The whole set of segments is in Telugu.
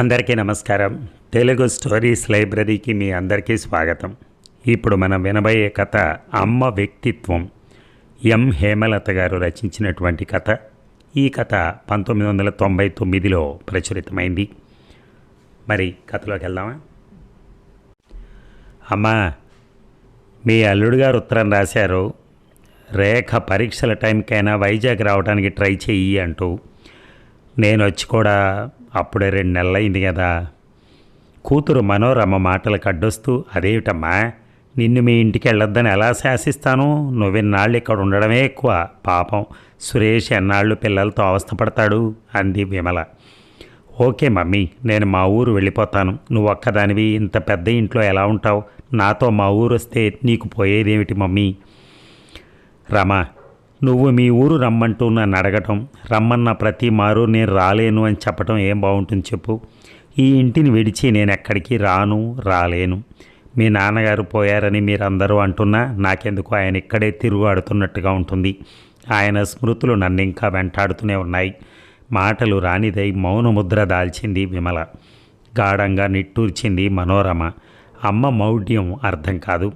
అందరికీ నమస్కారం. తెలుగు స్టోరీస్ లైబ్రరీకి మీ అందరికీ స్వాగతం. ఇప్పుడు మనం వినబోయే కథ అమ్మ వ్యక్తిత్వం. ఎం. హేమలత గారు రచించినటువంటి కథ. ఈ కథ పంతొమ్మిది వందల తొంభై తొమ్మిదిలో ప్రచురితమైంది. మరి కథలోకి వెళ్దామా? అమ్మా మీ అల్లుడు గారు ఉత్తరం రాశారు. రేఖ పరీక్షల టైంకైనా వైజాగ్ రావడానికి ట్రై చెయ్యి అంటూ. నేను వచ్చి కూడా అప్పుడే రెండు నెలలైంది కదా. కూతురు మనోరమ మాటలకు అడ్డొస్తూ అదేమిటమ్మా? నిన్ను మీ ఇంటికి వెళ్ళొద్దని ఎలా శాసిస్తాను? నువ్వెన్నాళ్ళు ఇక్కడ ఉండడమే ఎక్కువ. పాపం సురేష్ ఎన్నాళ్ళు పిల్లలతో అవస్థపడతాడు? అంది విమల. ఓకే మమ్మీ నేను మా ఊరు వెళ్ళిపోతాను. నువ్వు ఒక్కదానివి ఇంత పెద్ద ఇంట్లో ఎలా ఉంటావు? నాతో మా ఊరు వస్తే నీకు పోయేదేమిటి మమ్మీ? రమా నువ్వు మీ ఊరు రమ్మంటూ నన్ను అడగటం రమ్మన్న ప్రతి మారు నేను రాలేను అని చెప్పటం ఏం బాగుంటుంది చెప్పు. ఈ ఇంటిని విడిచి నేను ఎక్కడికి రాను రాలేను. మీ నాన్నగారు పోయారని మీరందరూ అంటున్నా నాకెందుకు ఆయన ఇక్కడే తిరుగాడుతున్నట్టుగా ఉంటుంది. ఆయన స్మృతులు నన్ను ఇంకా వెంటాడుతూనే ఉన్నాయి. మాటలు రానిదై మౌనముద్ర దాల్చింది విమల. గాఢంగా నిట్టూర్చింది మనోరమ. అమ్మ మౌఢ్యం అర్థం కాదు.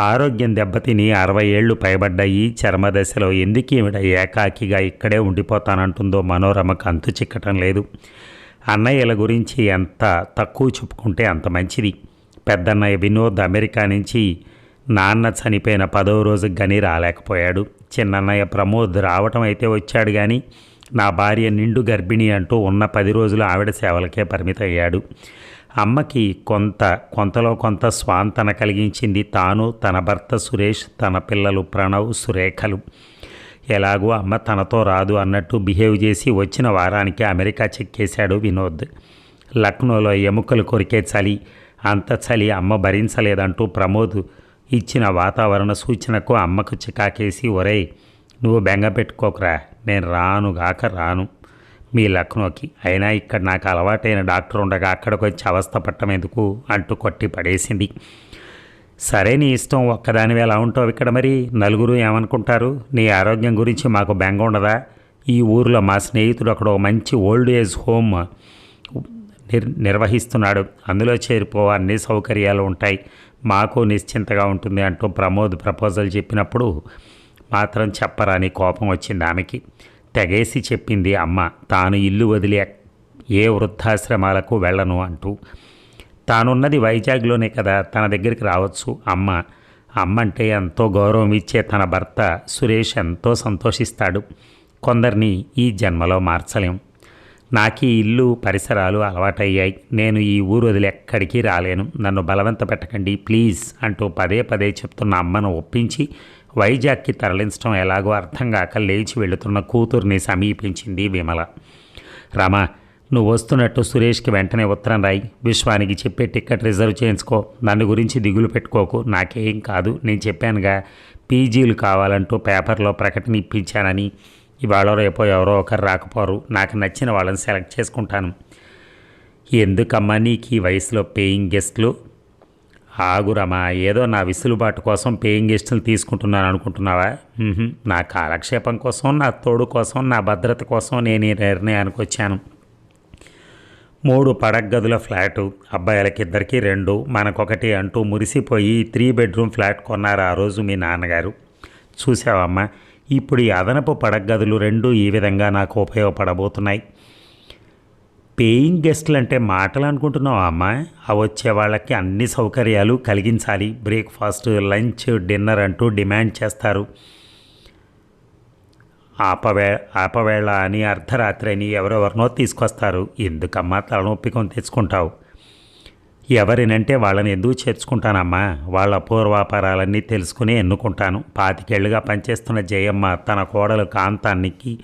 ఆరోగ్యం దెబ్బతిని అరవై ఏళ్ళు పైబడ్డాయి. చర్మదశలో ఎందుకు ఈవిడ ఏకాకిగా ఇక్కడే ఉండిపోతానంటుందో మనోరమకు అంతు చిక్కటం లేదు. అన్నయ్యల గురించి ఎంత తక్కువ చెప్పుకుంటే అంత మంచిది. పెద్దన్నయ్య వినోద్ అమెరికా నుంచి నాన్న చనిపోయిన పదవ రోజుకి గని రాలేకపోయాడు. చిన్నన్నయ్య ప్రమోద్ రావటం అయితే వచ్చాడు కానీ నా భార్య నిండు గర్భిణి అంటూ ఉన్న పది రోజులు ఆవిడ సేవలకే పరిమితయ్యాడు. అమ్మకి కొంత కొంతలో కొంత స్వాంతన కలిగించింది. తాను తన భర్త సురేష్ తన పిల్లలు ప్రణవ్ సురేఖలు. ఎలాగో అమ్మ తనతో రాదు అన్నట్టు బిహేవ్ చేసి వచ్చిన వారానికి అమెరికా చెక్కేశాడు వినోద్. లక్నోలో ఎముకలు కొరికే చలి. అంత చలి అమ్మ భరించలేదంటూ ప్రమోద్ ఇచ్చిన వాతావరణ సూచనకు అమ్మకు చికాకేసి ఒరేయ్ నువ్వు బెంగ పెట్టుకోకరా నేను రాను గాక రాను. మీ లక్నోకి. అయినా ఇక్కడ నాకు అలవాటైన డాక్టర్ ఉండగా అక్కడికి వచ్చి అవస్థ పట్టం ఎందుకు అంటూ కొట్టి పడేసింది. సరే నీ ఇష్టం ఒక్కదానివి ఎలా ఉంటావు ఇక్కడ మరి? నలుగురు ఏమనుకుంటారు? నీ ఆరోగ్యం గురించి మాకు బెంగ ఉండదా? ఈ ఊరిలో మా స్నేహితుడు అక్కడ ఒక మంచి ఓల్డ్ ఏజ్ హోమ్ నిర్ నిర్వహిస్తున్నాడు. అందులో చేరిపో అన్ని సౌకర్యాలు ఉంటాయి. మాకు నిశ్చింతగా ఉంటుంది అంటూ ప్రమోద్ ప్రపోజల్ చెప్పినప్పుడు మాత్రం చెప్పరాని కోపం వచ్చింది ఆమెకి. తెగేసి చెప్పింది అమ్మ. తాను ఇల్లు వదిలి ఏ వృద్ధాశ్రమాలకు వెళ్ళను అంటూ. తానున్నది వైజాగ్లోనే కదా తన దగ్గరికి రావచ్చు అమ్మ. అమ్మ అంటే ఎంతో గౌరవం ఇచ్చే తన భర్త సురేష్ ఎంతో సంతోషిస్తాడు. కొందరిని ఈ జన్మలో మార్చలేం. నాకు ఈ ఇల్లు పరిసరాలు అలవాటయ్యాయి. నేను ఈ ఊరు వదిలి ఎక్కడికి రాలేను. నన్ను బలవంత పెట్టకండి ప్లీజ్ అంటూ పదే పదే చెప్తున్న అమ్మను ఒప్పించి వైజాగ్కి తరలించడం ఎలాగో అర్థం కాక లేచి వెళుతున్న కూతుర్ని సమీపించింది విమల. రామ నువ్వు వస్తున్నట్టు సురేష్కి వెంటనే ఉత్తరం రాయి. విశ్వానికి చెప్పే టికెట్ రిజర్వ్ చేయించుకో. నన్ను గురించి దిగులు పెట్టుకోకు. నాకేం కాదు. నేను చెప్పానుగా పీజీలు కావాలంటూ పేపర్లో ప్రకటన ఇప్పించానని. ఇవాళ రేపో ఎవరో ఒకరు రాకపోరు. నాకు నచ్చిన వాళ్ళని సెలెక్ట్ చేసుకుంటాను. ఎందుకమ్మా నీకు ఈ వయసులో పేయింగ్ గెస్ట్లు? ఆగురమా ఏదో నా విసులుబాటు కోసం పేయింగ్ గెస్టులు తీసుకుంటున్నాను అనుకుంటున్నావా? నా కాలక్షేపం కోసం నా తోడు కోసం నా భద్రత కోసం నేను ఈ నిర్ణయానికి వచ్చాను. మూడు పడగదుల ఫ్లాటు అబ్బాయిలకిద్దరికి రెండు మనకొకటి అంటూ మురిసిపోయి త్రీ బెడ్రూమ్ ఫ్లాట్ కొన్నారు ఆ రోజు మీ నాన్నగారు. చూసావమ్మా ఇప్పుడు ఈ అదనపు పడగదులు రెండు ఈ విధంగా నాకు ఉపయోగపడబోతున్నాయి. పేయింగ్ గెస్ట్లు అంటే మాటలు అనుకుంటున్నావా అమ్మా వచ్చే వాళ్ళకి అన్ని సౌకర్యాలు కలిగించాలి. బ్రేక్ఫాస్ట్ లంచ్ డిన్నర్ అంటూ డిమాండ్ చేస్తారు. ఆపవే ఆపవేళ అని అర్ధరాత్రి అని ఎవరెవరినో తీసుకొస్తారు. ఎందుకమ్మా తలనొప్పికొని తెచ్చుకుంటావు? ఎవరినంటే వాళ్ళని ఎందుకు చేర్చుకుంటానమ్మా? వాళ్ళ పూర్వాపారాలన్నీ తెలుసుకుని ఎన్నుకుంటాను. పాతికేళ్ళుగా పనిచేస్తున్న జయమ్మ తన కోడలు కాంతానికి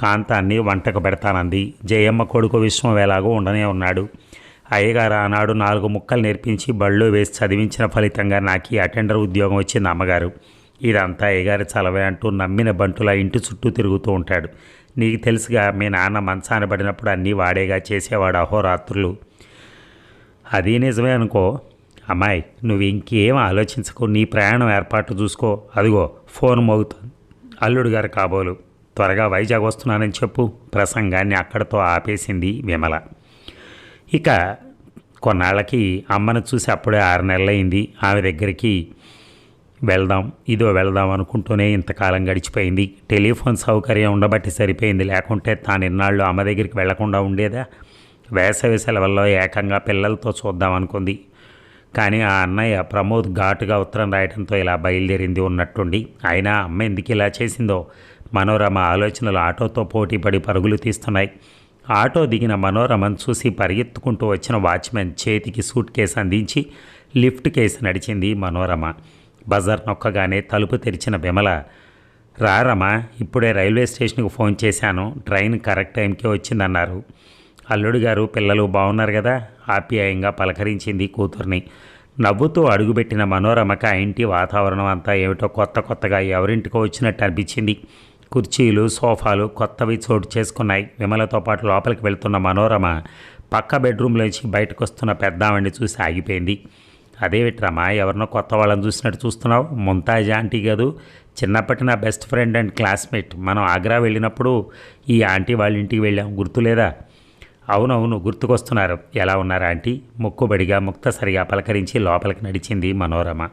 కాంతాన్ని వంటకు పెడతానంది. జయమ్మ కొడుకు విశ్వం ఎలాగో ఉండనే ఉన్నాడు. అయ్యగారు ఆనాడు నాలుగు ముక్కలు నేర్పించి బళ్ళు వేసి చదివించిన ఫలితంగా నాకు ఈ అటెండర్ ఉద్యోగం వచ్చింది అమ్మగారు. ఇదంతా అయ్యగారి చలవే అంటూ నమ్మిన బంటులా ఇంటి చుట్టూ తిరుగుతూ ఉంటాడు. నీకు తెలుసుగా మీ నాన్న మంచాన పడినప్పుడు అన్నీ వాడేగా చేసేవాడు అహోరాత్రులు. అది నిజమే అనుకో. అమ్మాయి నువ్వు ఇంకేం ఆలోచించకు నీ ప్రయాణం ఏర్పాటు చూసుకో. అదిగో ఫోన్ మోగుతుంది. అల్లుడు గారు కాబోలు. త్వరగా వైజాగ్ వస్తున్నానని చెప్పు. ప్రసంగాన్ని అక్కడితో ఆపేసింది విమల. ఇక కొన్నాళ్ళకి అమ్మను చూసి అప్పుడే ఆరు నెలలైంది ఆమె దగ్గరికి వెళ్దాం ఇదో వెళ్దాం అనుకుంటూనే ఇంతకాలం గడిచిపోయింది. టెలిఫోన్ సౌకర్యం ఉండబట్టి సరిపోయింది. లేకుంటే తాను ఇన్నాళ్ళు అమ్మ దగ్గరికి వెళ్ళకుండా ఉండేదా? వేసవి సెలవుల్లో ఏకంగా పిల్లలతో చూద్దాం అనుకుంది. కానీ ఆ అన్నయ్య ప్రమోద్ ఘాటుగా ఉత్తరం రాయడంతో ఇలా బయలుదేరింది ఉన్నట్టుండి. అయినా అమ్మ ఎందుకు ఇలా చేసిందో? మనోరమ ఆలోచనలు ఆటోతో పోటీపడి పరుగులు తీస్తున్నాయి. ఆటో దిగిన మనోరమను చూసి పరిగెత్తుకుంటూ వచ్చిన వాచ్మెన్ చేతికి సూట్ కేసు అందించి లిఫ్ట్ కేసు నడిచింది మనోరమ. బజార్ నొక్కగానే తలుపు తెరిచిన విమల రారమా ఇప్పుడే రైల్వే స్టేషన్కి ఫోన్ చేశాను. ట్రైన్ కరెక్ట్ టైంకే వచ్చిందన్నారు. అల్లుడు గారు పిల్లలు బాగున్నారు కదా? ఆప్యాయంగా పలకరించింది కూతుర్ని. నవ్వుతూ అడుగుపెట్టిన మనోరమక ఆ ఇంటి వాతావరణం అంతా ఏమిటో కొత్త కొత్తగా ఎవరింటికో వచ్చినట్టు అనిపించింది. కుర్చీలు సోఫాలు కొత్తవి చోటు చేసుకున్నాయి. విమలతో పాటు లోపలికి వెళ్తున్న మనోరమ పక్క బెడ్రూమ్లోంచి బయటకు వస్తున్న పెద్దామండి చూసి ఆగిపోయింది. అదేమిట్రమ్మా ఎవరినో కొత్త వాళ్ళని చూసినట్టు చూస్తున్నావు? ముంతాజ్ ఆంటీ కాదు చిన్నప్పటి నా బెస్ట్ ఫ్రెండ్ అండ్ క్లాస్మేట్. మనం ఆగ్రా వెళ్ళినప్పుడు ఈ ఆంటీ వాళ్ళ ఇంటికి వెళ్ళాం. గుర్తులేదా? అవునవును గుర్తుకొస్తున్నారు. ఎలా ఉన్నారు ఆంటీ? ముక్కుబడిగా ముక్తసరిగా పలకరించి లోపలికి నడిచింది మనోరమ.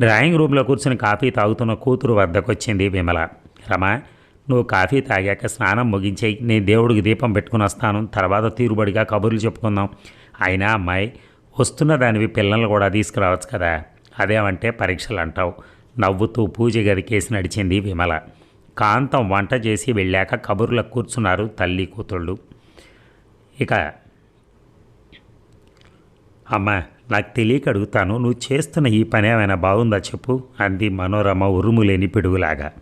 డ్రాయింగ్ రూమ్లో కూర్చుని కాఫీ తాగుతున్న కూతురు వద్దకొచ్చింది విమల. రమ నువ్వు కాఫీ తాగాక స్నానం ముగించేయి నేను దేవుడికి దీపం పెట్టుకుని వస్తాను తర్వాత తీరుబడిగా కబుర్లు చెప్పుకుందాం. అయినా అమ్మాయి వస్తున్న దానివి పిల్లల్ని కూడా తీసుకురావచ్చు కదా. అదేమంటే పరీక్షలు అంటావు నవ్వుతూ పూజ గదికేసి నడిచింది విమల. కాంతం వంట చేసి వెళ్ళాక కబుర్లకు కూర్చున్నారు తల్లి కూతుళ్ళు. ఇక అమ్మా నాకు తెలియక అడుగుతాను నువ్వు చేస్తున్న ఈ పని ఏమైనా బాగుందా చెప్పు అంది మనోరమ ఉరుములేని పిడుగులాగా.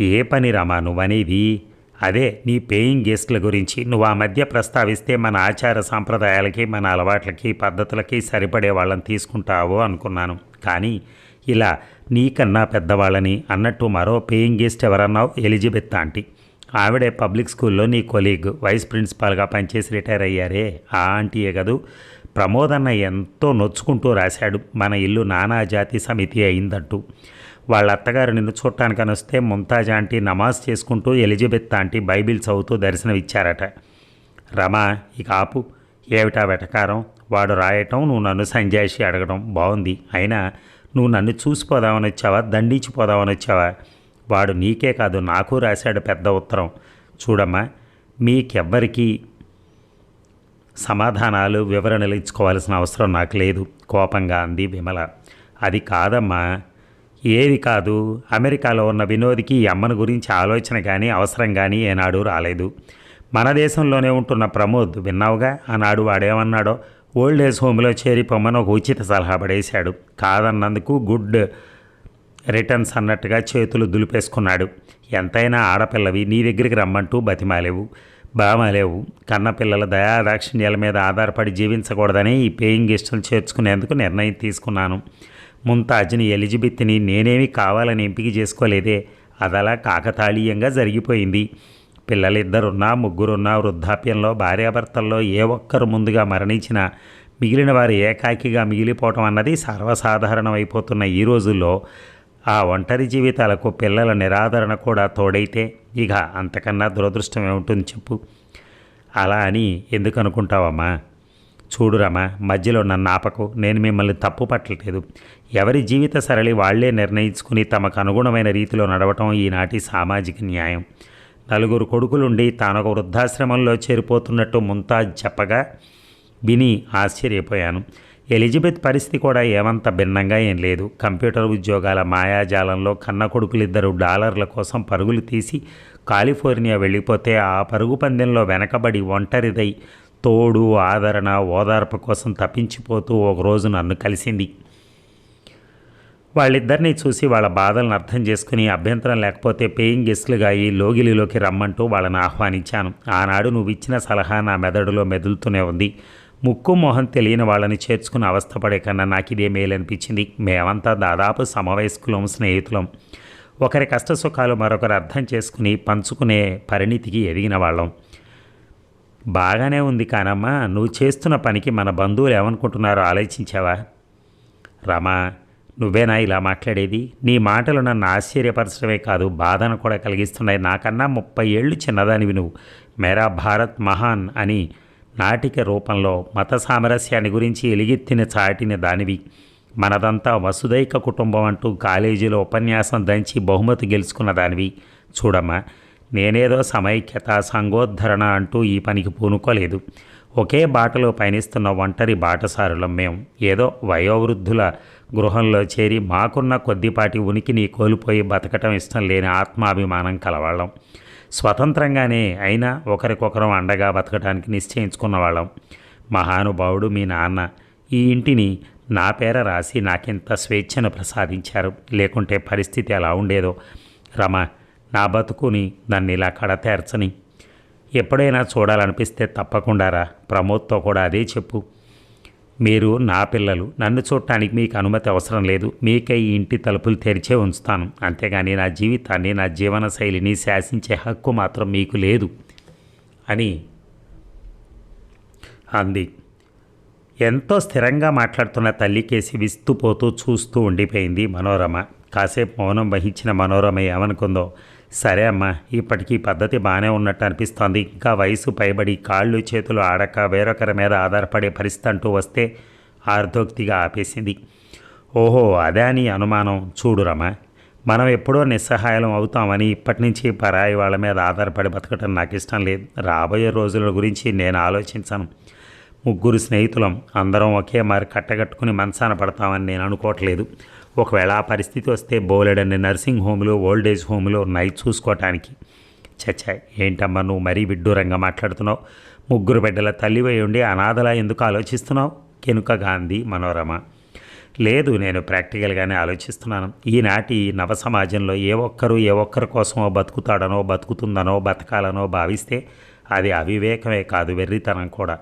ఏ పని రమా నువ్వనేది? అదే నీ పేయింగ్ గెస్ట్ల గురించి. నువ్వు ఆ మధ్య ప్రస్తావిస్తే మన ఆచార సాంప్రదాయాలకి మన అలవాట్లకి పద్ధతులకి సరిపడే వాళ్ళని తీసుకుంటావు అనుకున్నాను. కానీ ఇలా నీకన్నా పెద్దవాళ్ళని అన్నట్టు మరో పేయింగ్ గెస్ట్ ఎవరన్నావు? Elizabeth aunty. ఆవిడే పబ్లిక్ స్కూల్లో నీ కొలీగ్ వైస్ ప్రిన్సిపాల్గా పనిచేసి రిటైర్ అయ్యారే? ఆ ఆంటీయే కదూ. ప్రమోద్ అన్న ఎంతో నొచ్చుకుంటూ రాశాడు. మన ఇల్లు నానా జాతి సమితి అయిందంటూ. వాళ్ళ అత్తగారు నిన్ను చూడటానికి వస్తే ముంతాజ్ ఆంటీ నమాజ్ చేసుకుంటూ ఎలిజబెత్ ఆంటీ బైబిల్ చదువుతూ దర్శనమిచ్చారట. రమా ఇక ఆపు. ఏమిటా వెటకారం? వాడు రాయటం నువ్వు నన్ను సంజాయిషి అడగడం బాగుంది అయినా నువ్వు నన్ను చూసిపోదామని వచ్చావా దండించిపోదామని వచ్చావా వాడు నీకే కాదు నాకు రాశాడు పెద్ద ఉత్తరం. చూడమ్మా మీకెవ్వరికీ సమాధానాలు వివరణలు ఇచ్చుకోవాల్సిన అవసరం నాకు లేదు కోపంగా అంది విమల. అది కాదమ్మా ఏది కాదు. అమెరికాలో ఉన్న వినోద్కి ఈ అమ్మను గురించి ఆలోచన కానీ అవసరం కానీ ఏనాడు రాలేదు. మన దేశంలోనే ఉంటున్న ప్రమోద్ విన్నావుగా? ఆనాడు వాడేమన్నాడో ఓల్డ్ ఏజ్ హోమ్లో చేరిపోమని ఒక ఉచిత సలహా పడేశాడు. కాదన్నందుకు గుడ్ రిటర్న్స్ అన్నట్టుగా చేతులు దులిపేసుకున్నాడు. ఎంతైనా ఆడపిల్లవి నీ దగ్గరికి రమ్మంటూ బతిమాలేవు బామాలేవు. కన్నపిల్లల దయాదాక్షిణ్యాల మీద ఆధారపడి జీవించకూడదని ఈ పేయింగ్ గెస్టులు చేర్చుకునేందుకు నిర్ణయం తీసుకున్నాను. ముంతాజ్ని ఎలిజబెత్ని నేనేమి కావాలని ఎంపిక చేసుకోలేదే. అదలా కాకతాళీయంగా జరిగిపోయింది. పిల్లలిద్దరున్నా ముగ్గురున్నా వృద్ధాప్యంలో భార్యాభర్తల్లో ఏ ఒక్కరు ముందుగా మరణించినా మిగిలిన వారు ఏకాకిగా మిగిలిపోవటం అన్నది సర్వసాధారణం అయిపోతున్న ఈ రోజుల్లో ఆ ఒంటరి జీవితాలకు పిల్లల నిరాదరణ కూడా తోడైతే ఇక అంతకన్నా దురదృష్టం ఏముంటుంది చెప్పు. అలా అని ఎందుకు అనుకుంటావమ్మా చూడురమ్మా మధ్యలో నన్ను ఆపకు. నేను మిమ్మల్ని తప్పు పట్టలేదు. ఎవరి జీవిత సరళి వాళ్ళే నిర్ణయించుకుని తమకు అనుగుణమైన రీతిలో నడవటం ఈనాటి సామాజిక న్యాయం. నలుగురు కొడుకులుండి తానొక వృద్ధాశ్రమంలో చేరిపోతున్నట్టు ముంతాజ్ చెప్పగా విని ఆశ్చర్యపోయాను. ఎలిజబెత్ పరిస్థితి కూడా ఏమంత భిన్నంగా ఏం లేదు. కంప్యూటర్ ఉద్యోగాల మాయాజాలంలో కన్న కొడుకులిద్దరు డాలర్ల కోసం పరుగులు తీసి కాలిఫోర్నియా వెళ్ళిపోతే ఆ పరుగు పందెంలో వెనకబడి ఒంటరిదై తోడు ఆదరణ ఓదార్పు కోసం తప్పించిపోతూ ఒకరోజు నన్ను కలిసింది. వాళ్ళిద్దరినీ చూసి వాళ్ళ బాధలను అర్థం చేసుకుని అభ్యంతరం లేకపోతే పేయింగ్ గెస్ట్లుగా ఈ లోగిలిలోకి రమ్మంటూ వాళ్ళని ఆహ్వానించాను. ఆనాడు నువ్వు ఇచ్చిన సలహా నా మెదడులో మెదులుతూనే ఉంది. ముక్కు మొహం తెలియని వాళ్ళని చేర్చుకుని అవస్థపడే కన్నా నాకు ఇదే మేలనిపించింది మేమంతా దాదాపు సమవయస్కులం స్నేహితులం. ఒకరి కష్టసుఖాలు మరొకరు అర్థం చేసుకుని పంచుకునే పరిణితికి ఎదిగిన వాళ్ళం. బాగానే ఉంది కానమ్మా నువ్వు చేస్తున్న పనికి మన బంధువులు ఏమనుకుంటున్నారో ఆలోచించావా? రమా నువ్వేనా ఇలా మాట్లాడేది? నీ మాటలు నన్ను ఆశ్చర్యపరచడమే కాదు బాధను కూడా కలిగిస్తున్నాయి. నాకన్నా ముప్పై ఏళ్ళు చిన్నదానివి నువ్వు. మేరా భారత్ మహాన్ అని నాటిక రూపంలో మత సామరస్యాన్ని గురించి ఎలిగెత్తిన చాటిన దానివి. మనదంతా వసుదైక కుటుంబం అంటూ కాలేజీలో ఉపన్యాసం దంచి బహుమతి గెలుచుకున్న దానివి. చూడమ్మా నేనేదో సమైక్యత సంగోద్ధరణ అంటూ ఈ పనికి పూనుకోలేదు. ఒకే బాటలో పయనిస్తున్న ఒంటరి బాటసారులం మేము ఏదో వయోవృద్ధుల గృహంలో చేరి మాకున్న కొద్దిపాటి ఉనికిని కోల్పోయి బతకటం ఇష్టం లేని ఆత్మాభిమానం కలవాళ్ళం. స్వతంత్రంగానే అయినా ఒకరికొకరం అండగా బతకడానికి నిశ్చయించుకున్న వాళ్ళం. మహానుభావుడు మీ నాన్న. ఈ ఇంటిని నా పేర రాసి నాకెంత స్వేచ్ఛను ప్రసాదించారు? లేకుంటే పరిస్థితి ఎలా ఉండేదో? రమ నా బతుకుని నన్ను ఇలా కడతేర్చని ఎప్పుడైనా చూడాలనిపిస్తే తప్పకుండా రా. ప్రమోద్తో కూడా అదే చెప్పు. మీరు నా పిల్లలు నన్ను చూడటానికి మీకు అనుమతి అవసరం లేదు. మీకే ఈ ఇంటి తలుపులు తెరిచే ఉంచుతాను. అంతేగాని నా జీవితాన్ని నా జీవన శైలిని శాసించే హక్కు మాత్రం మీకు లేదు. అని అంది. ఎంతో స్థిరంగా మాట్లాడుతున్న తల్లికేసి విస్తుపోతూ చూస్తూ ఉండిపోయింది మనోరమ. కాసేపు మౌనం వహించిన మనోరమ ఏమనుకుందో? సరే అమ్మా ఇప్పటికీ పద్ధతి బాగానే ఉన్నట్టు అనిపిస్తోంది. ఇంకా వయసు పైబడి కాళ్ళు చేతులు ఆడక వేరొకరి మీద ఆధారపడే పరిస్థితి అంటూ వస్తే ఆర్ధోక్తిగా ఆపేసింది. ఓహో అదే అని అనుమానం. చూడురమ్మా మనం ఎప్పుడో నిస్సహాయం అవుతామని ఇప్పటి నుంచి పరాయి వాళ్ళ మీద ఆధారపడి బతకటం నాకు ఇష్టం లేదు. రాబోయే రోజుల గురించి నేను ఆలోచించను. ముగ్గురు స్నేహితులం అందరం ఒకే మారి కట్టగట్టుకుని మనసాన పడతామని నేను అనుకోవట్లేదు. ఒకవేళ ఆ పరిస్థితి వస్తే బోలెడన్ని నర్సింగ్ హోములు ఓల్డేజ్ హోములు ఉన్నాయి చూసుకోవటానికి చచ్చా ఏంటమ్మా నువ్వు మరీ విడ్డూరంగా మాట్లాడుతున్నావు? ముగ్గురు బిడ్డల తల్లివై ఉండి అనాథలా ఎందుకు ఆలోచిస్తున్నావు? కెనుక గాంధీ మనోరమ. లేదు నేను ప్రాక్టికల్గానే ఆలోచిస్తున్నాను. ఈనాటి నవ సమాజంలో ఏ ఒక్కరు ఏ ఒక్కరి కోసమో బతుకుతాడనో బతుకుతుందనో బతకాలనో భావిస్తే అది అవివేకమే కాదు వెర్రితనం కూడా.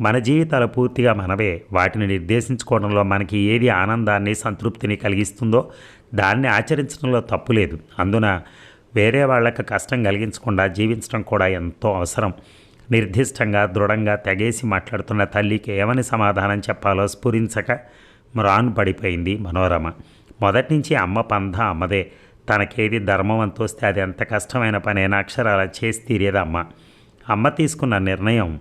మన జీవితాలు పూర్తిగా మనవే. వాటిని నిర్దేశించుకోవడంలో మనకి ఏది ఆనందాన్ని సంతృప్తిని కలిగిస్తుందో దాన్ని ఆచరించడంలో తప్పు లేదు. అందున వేరే వాళ్ళకి కష్టం కలిగించకుండా జీవించడం కూడా ఎంతో అవసరం. నిర్దిష్టంగా దృఢంగా తెగేసి మాట్లాడుతున్న తల్లికి ఏమని సమాధానం చెప్పాలో స్ఫురించక మ్రాన్ పడిపోయింది మనోరమ. మొదటి నుంచి అమ్మ పంధ అమ్మదే. తనకేది ధర్మం అంతోస్తే అది ఎంత కష్టమైన పనైనా అక్షరాల చేసి తీరేదమ్మ అమ్మ తీసుకున్న నిర్ణయం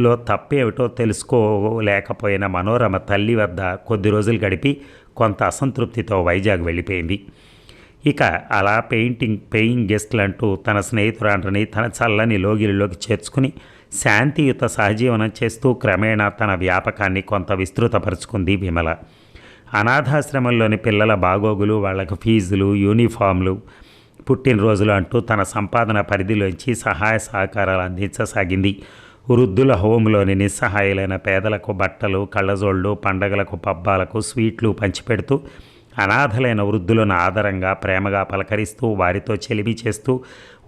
లో తప్పేమిటో తెలుసుకోలేకపోయిన మనోరమ తల్లి వద్ద కొద్ది రోజులు గడిపి కొంత అసంతృప్తితో వైజాగ్ వెళ్ళిపోయింది. ఇక అలా పెయింటింగ్ పెయింగ్ గెస్ట్లు అంటూ తన స్నేహితురాండ్రని తన చల్లని లోగిలిలోకి చేర్చుకుని శాంతియుత సహజీవనం చేస్తూ క్రమేణా తన వ్యాపకాన్ని కొంత విస్తృతపరుచుకుంది విమల. అనాథాశ్రమంలోని పిల్లల బాగోగులు వాళ్ళకు ఫీజులు యూనిఫామ్లు పుట్టినరోజులు అంటూ తన సంపాదన పరిధిలోంచి సహాయ సహకారాలు అందించసాగింది. వృద్ధుల హోంలోని నిస్సహాయులైన పేదలకు బట్టలు కళ్ళజోళ్ళు పండగలకు పబ్బాలకు స్వీట్లు పంచిపెడుతూ అనాథలైన వృద్ధులను ఆదరంగా ప్రేమగా పలకరిస్తూ వారితో చెలిమి చేస్తూ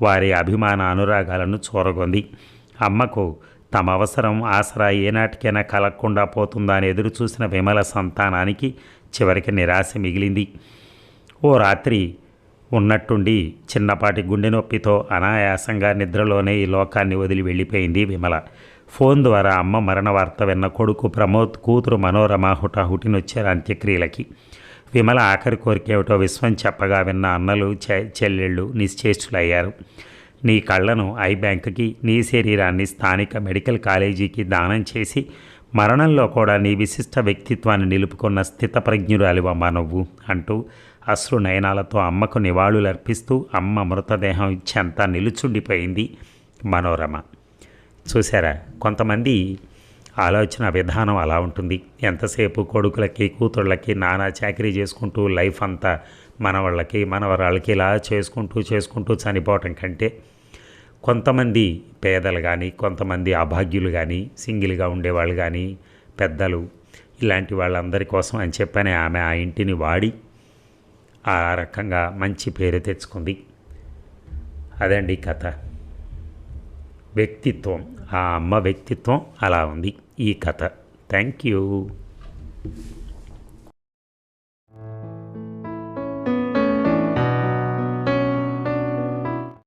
వారి అభిమాన అనురాగాలను చూరగొంది. అమ్మకు తమ అవసరం ఆసరా ఏనాటికైనా కలగకుండా పోతుందా అని ఎదురు చూసిన విమల సంతానానికి చివరికి నిరాశ మిగిలింది. ఓ రాత్రి ఉన్నట్టుండి చిన్నపాటి గుండె నొప్పితో అనాయాసంగా నిద్రలోనే ఈ లోకాన్ని వదిలి వెళ్ళిపోయింది విమల. ఫోన్ ద్వారా అమ్మ మరణ వార్త విన్న కొడుకు ప్రమోద్ కూతురు మనోరమ హుటాహుటినొచ్చారు అంత్యక్రియలకి. విమల ఆఖరి కోరికేమిటో విశ్వం చెప్పగా విన్న అన్నలు చె చెల్లెళ్ళు నిశ్చేష్టులయ్యారు. నీ కళ్ళను ఐ బ్యాంక్కి నీ శరీరాన్ని స్థానిక మెడికల్ కాలేజీకి దానం చేసి మరణంలో కూడా నీ విశిష్ట వ్యక్తిత్వాన్ని నిలుపుకున్న స్థితప్రజ్ఞురాలివమ్మా నువ్వు అంటూ అశ్రునయనాలతో అమ్మకు నివాళులర్పిస్తూ అమ్మ మృతదేహం ఇచ్చేంత నిలుచుండిపోయింది మనోరమ. చూసారా కొంతమంది ఆలోచన విధానం అలా ఉంటుంది. ఎంతసేపు కొడుకులకి కూతుళ్ళకి నానా చాకరీ చేసుకుంటూ లైఫ్ అంతా మనవాళ్ళకి మనవరాళ్ళకి ఇలా చేసుకుంటూ చేసుకుంటూ చనిపోవటం కంటే కొంతమంది పేదలు కానీ కొంతమంది అభాగ్యులు కానీ సింగిల్గా ఉండేవాళ్ళు కానీ పెద్దలు ఇలాంటి వాళ్ళందరి కోసం అని చెప్పని ఆమె ఆ ఇంటిని వాడి ఆ రకంగా మంచి పేరు తెచ్చుకుంది. అదండి కథ. వ్యక్తిత్వం. ఆ అమ్మ వ్యక్తిత్వం అలా ఉంది ఈ కథ. Thank you.